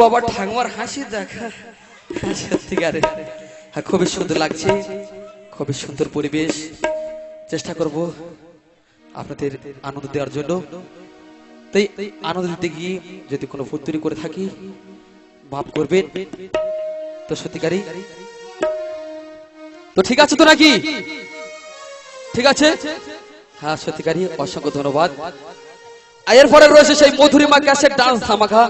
বাবা ঠাকুমার হাসি দেখা। সত্যিকারে হ্যাঁ খুবই সুন্দর লাগছে। খুবই সুন্দর পরিবেশ। চেষ্টা করব আপনাদের আনন্দ দেওয়ার জন্য। তাই আনন্দ দিতে গিয়ে যদি কোনো ফুতুরি করে থাকি, মাফ করবেন। তো সত্যিকারই। তো ঠিক আছে তো নাকি? ঠিক আছে? হ্যাঁ সত্যিকারই অসংখ্য ধন্যবাদ। এরপরে রয়েছে সেই মধুরিমা ক্যাসেট ডান্স ধামাকা।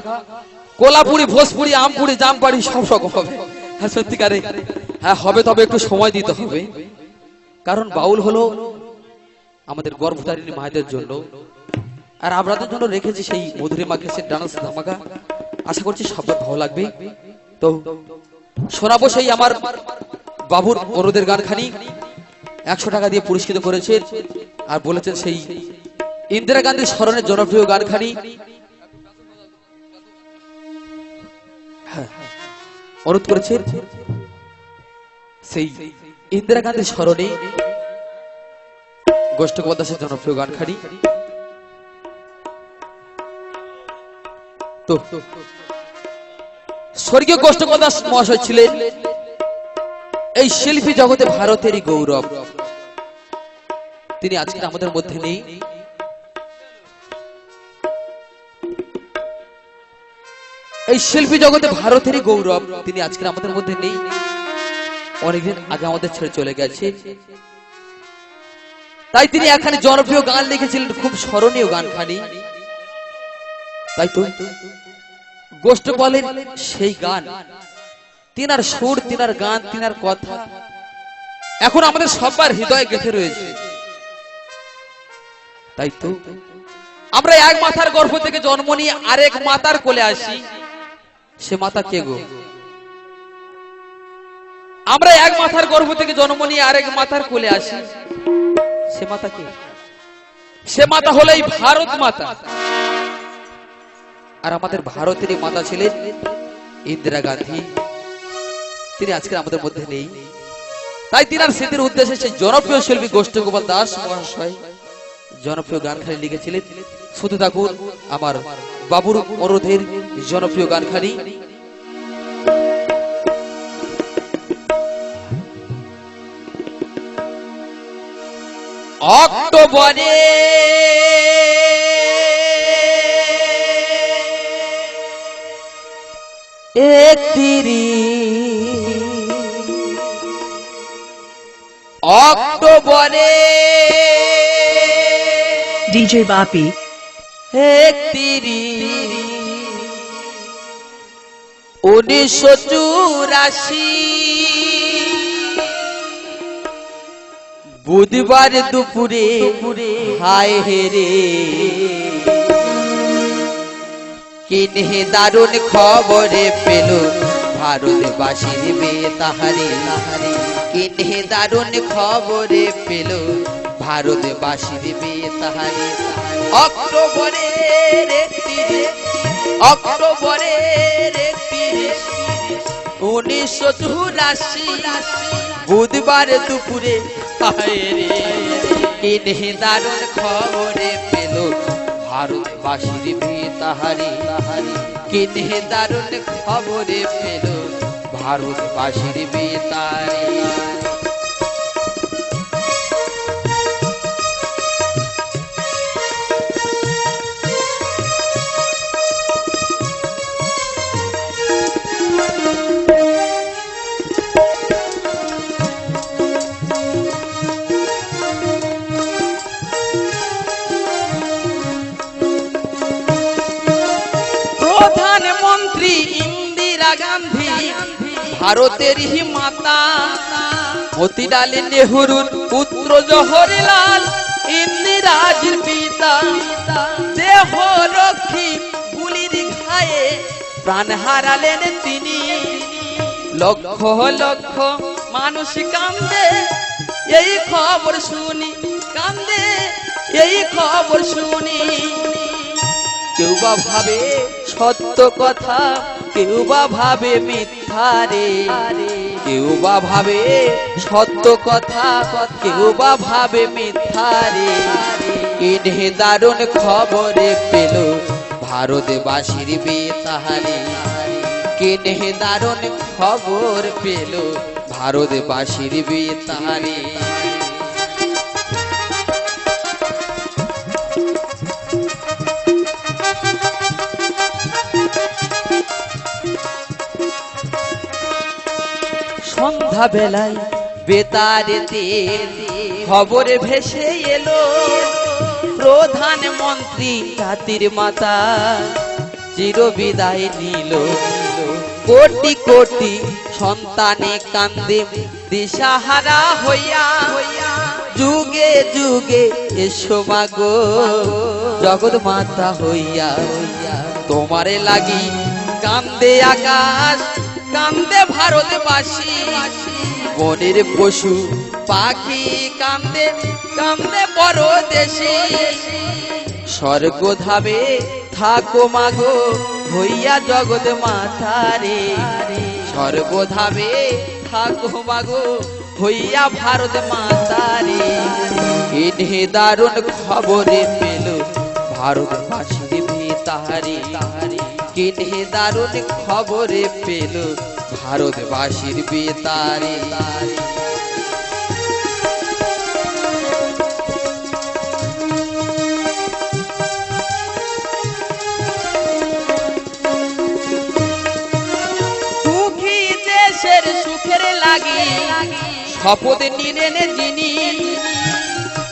কোলাপুরি, ভোজপুরি, আমপুরি, জামপাড়ি, সব রকম হবে। হ্যাঁ সত্যিকারে। হ্যাঁ হবে তবে একটু সময় দিতে হবে। কারণ বাউল হলো আমাদের গর্ভধারিণী মায়েদের জন্য। আর আপনাদের জন্য রেখেছি সেই মধুরিমা ক্যাসেট ডান্স ধামাকা। আশা করছি সবার ভালো লাগবে। তো শোনাবো সেই আমার বাবুর অনুদের গানখানি। একশো টাকা দিয়ে পুরস্কৃত করেছেন। আর বলেছেন সেই ইন্দিরা গান্ধীর স্মরণের জনপ্রিয় গানখানি। অনুরোধ করেছেন সেই ইন্দিরা গান্ধীর স্মরণে গোষ্ঠ গোপাল দাসের জনপ্রিয় গানখানি তো, স্বর্গীয় গোষ্ঠ গোপাল দাস মহাশয় ছিলেন এই শিল্পী জগতে ভারতেরই গৌরব। তিনি আজকে আমাদের মধ্যে নেই। এই শিল্পী জগতে ভারতেরই গৌরব। তিনি আজকে আমাদের মধ্যে নেই। অনেকদিন আগে আমাদের ছেড়ে চলে গেছে। তাই তিনি এখানে জনপ্রিয় গান লিখেছিলেন, খুব স্মরণীয় গান খানি তাই তো? গোষ্ঠ বলেন সেই গান। তিনার সুর, তিনার গান, তিনার কথা। এখন আমাদের সবার হৃদয়ে গেঁথে রয়েছে। তাই তো? আমরা এক মাথার গর্ভ থেকে জন্ম নিয়ে আরেক মাতার কোলে আসি। সে মাতা কে গো? আমরা এক মাথার গর্ভ থেকে জন্ম নিয়ে আরেক মাতার কোলে আসি। সে মাতা কে? সে মাতা হলো এই ভারত মাতা। আর আমাদের ভারতেরই মাতা ছিলেন ইন্দিরা গান্ধী। তিনি আজকে আমাদের মধ্যে নেই। তাই তিনার স্মৃতির উদ্দেশ্যে সেই জনপ্রিয় শিল্পী গোষ্ঠ গোপাল দাস মহাশয় জনপ্রিয় গানখানি লিখেছিলেন। শুধু থাকুন আমার বাবুর অনুরোধের জনপ্রিয় গানখানি। অক্টোবরে একত্রিশ অক্টোবরে DJ উনিশশো চুরাশি। বুধবার দুপুরে হায় হেরে কিনে দারুণ খবরে পেল ভারতবাসীর মেয়ে তাহারে। তাহারে কিনে দারুণ খবরে পেল ভারতবাসীর মেয়ে তাহারে। অক্টোবরে অক্টোবরে উনিশশো চুরাশি বুধবার দুপুরে কিনে দারুণ খবরে পেল ভারতবাসীর মেয়ে তাহারে। তাহারে কিনে দারুণ খবরে পেল ভারতবাসীর মেয়ে প্রধানমন্ত্রী ইন্দিরা গান্ধী, ভারতের হি মাতা, মতিলাল নেহরুর পুত্র জহরলাল ইন্দিরাজির পিতা, দেহ রক্ষী গুলির ঘায়ে প্রাণ হারালেন তিনি। লক্ষ লক্ষ মানুষ কান্দে, এই খবর শুনি, কান্দে, এই খবর শুনি। কেউ বা ভাবে সত্য কথা, কেউ বা ভাবে মিথ্যা রে। কেউ বা ভাবে সত্য কথা, কেউ বা ভাবে মিথ্যা রে। কিনে দারুণ খবরে পেল ভারতবাসীর বিয়ে তাহারে কেনে দারুণ খবর পেল ভারতবাসীর বেতারে সন্ধ্যা বেলায় বেতারেতে খবর ভেসে এলো। প্রধানমন্ত্রী জাতির মাতা চির বিদায় নিল। কোটি কোটি সন্তানে কান্দে দিশাহারা হইয়া। হইয়া যুগে যুগে এসো মাগো জগৎ মাতা হইয়া। তোমারে লাগি কান্দে আকাশ। ভারতবাসী। বনের পশু, পাখি কান্দে কান্দে বড় দেশে। স্বর্গ ধাবে থাকো মাগো, হইয়া জগৎ স্বর্গ ধাবে থাকো মাগো, হইয়া ভারত মাতারে। এনে দারুণ খবরে পেল ভারতবাসীর বেতারে কিনে দারুণ খবরে পেল ভারতবাসীর বেতারে। শপথ নিলেন যিনি।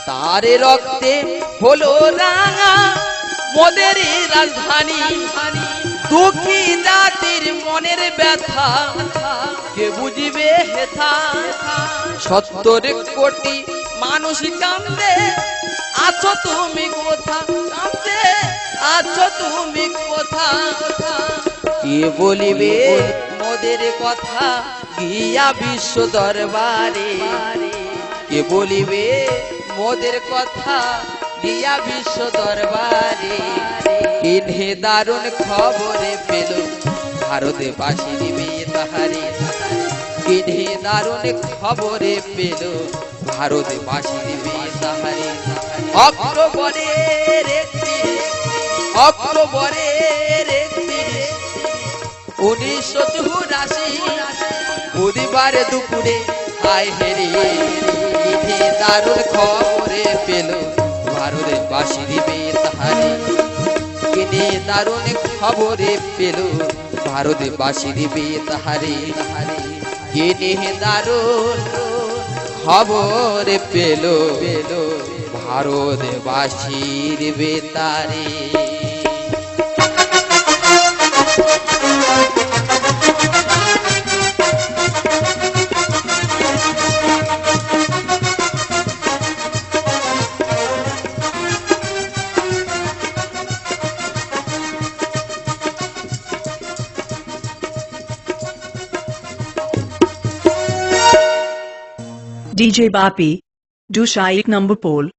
তার রক্তে হলো রাঙা মোদের রাজধানী। দুঃখী জাতির মনের ব্যথা। কে বুঝিবে হেথা? সত্তর কোটি মানুষ কান্দে আছো তুমি কোথা? কান্দে আছো তুমি কোথা? কে বলিবে মোদের কথা? গিয়া বিশ্ব দরবারে। কে বলিবে মোদের কথা? গিয়া বিশ্ব দরবারে। কিনে দারুণ খবরে পেল ভারতে বাসি দিবে তাহারে কিনে দারুণ খবরে পেল ভারতে বাসি দিবে তাহারে অক্টোবরের অক্টোবরের উনিশশো চুরাশি, বুধবার দুপুরে আয় হেরে। দারুণ খবরে পেল ভারতের বাসি দিবে তাহারে। কিনে দারুণ খবরে পেল ভারতে বাসি দিবে তাহারে। কিনে দারুণ খবরে পেল পেল ভারত বাসির বেতারে डीजे बापी डू शाइक नंबर पोल।